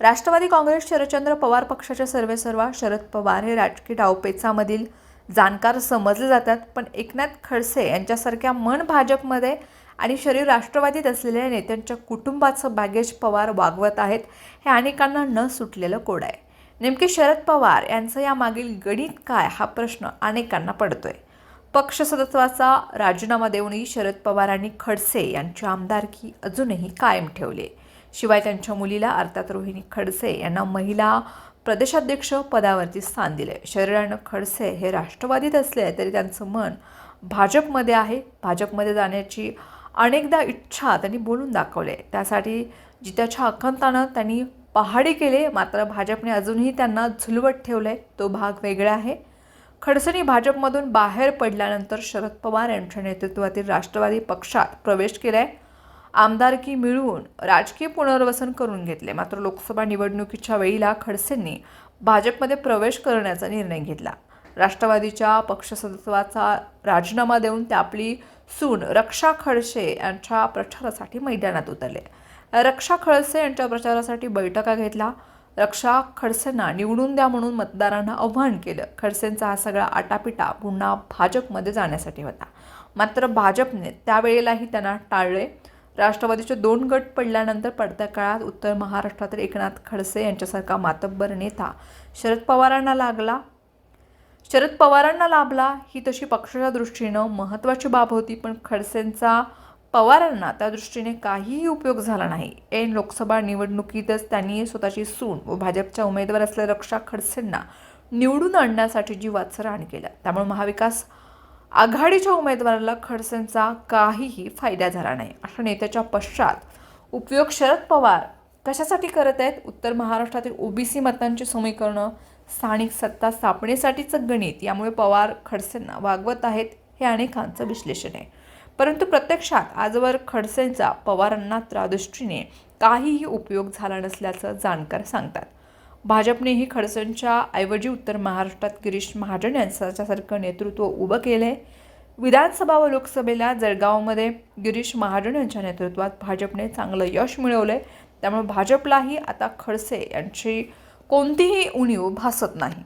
राष्ट्रवादी काँग्रेस शरदचंद्र पवार पक्षाचे सर्वेसर्वा शरद पवार हे राजकीय डावपेचामधील जाणकार समजले जातात पण एकनाथ खडसे यांच्यासारख्या मन भाजपमध्ये आणि शरीर राष्ट्रवादीत असलेल्या नेत्यांच्या कुटुंबाचं बॅगेज पवार वागवत आहेत हे अनेकांना न सुटलेलं कोड आहे. नेमके शरद पवार यांचं यामागील गणित काय? हा प्रश्न अनेकांना पडतोय. पक्ष सदस्वाचा राजीनामा देऊनही शरद पवार आणि खडसे यांची आमदारकी अजूनही कायम ठेवली शिवाय त्यांच्या मुलीला अर्थात रोहिणी खडसे यांना महिला प्रदेशाध्यक्ष पदावरती स्थान दिले शरीरानं खडसे हे राष्ट्रवादीत असले तरी त्यांचं मन भाजपमध्ये आहे. भाजपमध्ये जाण्याची अनेकदा इच्छा त्यांनी बोलून दाखवले त्यासाठी जित्याच्या अखंतानं त्यांनी पहाडी केले मात्र भाजपने अजूनही त्यांना झुलवत आहे तो भाग वेगळा आहे. खडसेंनी भाजपमधून बाहेर पडल्यानंतर शरद पवार यांच्या नेतृत्वातील राष्ट्रवादी पक्षात प्रवेश केला आहे आमदारकी मिळवून राजकीय पुनर्वसन करून घेतले. मात्र लोकसभा निवडणुकीच्या वेळीला खडसेंनी भाजपमध्ये प्रवेश करण्याचा निर्णय घेतला. राष्ट्रवादीच्या पक्षसदत्वाचा राजीनामा देऊन ते आपली सून रक्षा खडसे यांच्या प्रचारासाठी मैदानात उतरले. रक्षा खडसे यांच्या प्रचारासाठी बैठका घेतला रक्षा खडसेंना निवडून द्या म्हणून मतदारांना आव्हान केलं. खडसेंचा हा सगळा आटापिटा पुन्हा भाजपमध्ये जाण्यासाठी होता. मात्र भाजपने त्यावेळेलाही त्यांना टाळले. राष्ट्रवादीचे दोन गट पडल्यानंतर पडत्या काळात उत्तर महाराष्ट्रातील एकनाथ खडसे यांच्यासारखा मातब्बर नेता शरद पवारांना लागला. शरद पवारांना लाभला ही तशी पक्षाच्या दृष्टीनं महत्त्वाची बाब होती पण खडसेंचा पवारांना त्या दृष्टीने काहीही उपयोग झाला नाही. ऐन लोकसभा निवडणुकीतच त्यांनी स्वतःची सून व भाजपच्या उमेदवार असलेल्या रक्षा खडसेंना निवडून आणण्यासाठी जी रान केलं त्यामुळे महाविकास आघाडीच्या उमेदवाराला खडसेंचा काहीही फायदा झाला नाही. अशा नेत्याच्या पश्चात उपयोग शरद पवार कशासाठी करत आहेत? उत्तर महाराष्ट्रातील ओबीसी मतांची समीकरणं स्थानिक सत्ता स्थापनेसाठीचं गणित यामुळे पवार खडसेंना वागवत आहेत हे अनेकांचं विश्लेषण आहे. परंतु प्रत्यक्षात आजवर खडसेंचा पवारांना त्यादृष्टीने काहीही उपयोग झाला नसल्याचं जाणकार सांगतात. भाजपनेही खडसेंच्या ऐवजी उत्तर महाराष्ट्रात गिरीश महाजन यांच्यासारखं नेतृत्व उभं केलं आहे विधानसभा व लोकसभेला जळगावमध्ये गिरीश महाजन यांच्या नेतृत्वात भाजपने चांगलं यश मिळवलं आहे त्यामुळे भाजपलाही आता खडसे यांची कोणतीही उणीव भासत नाही.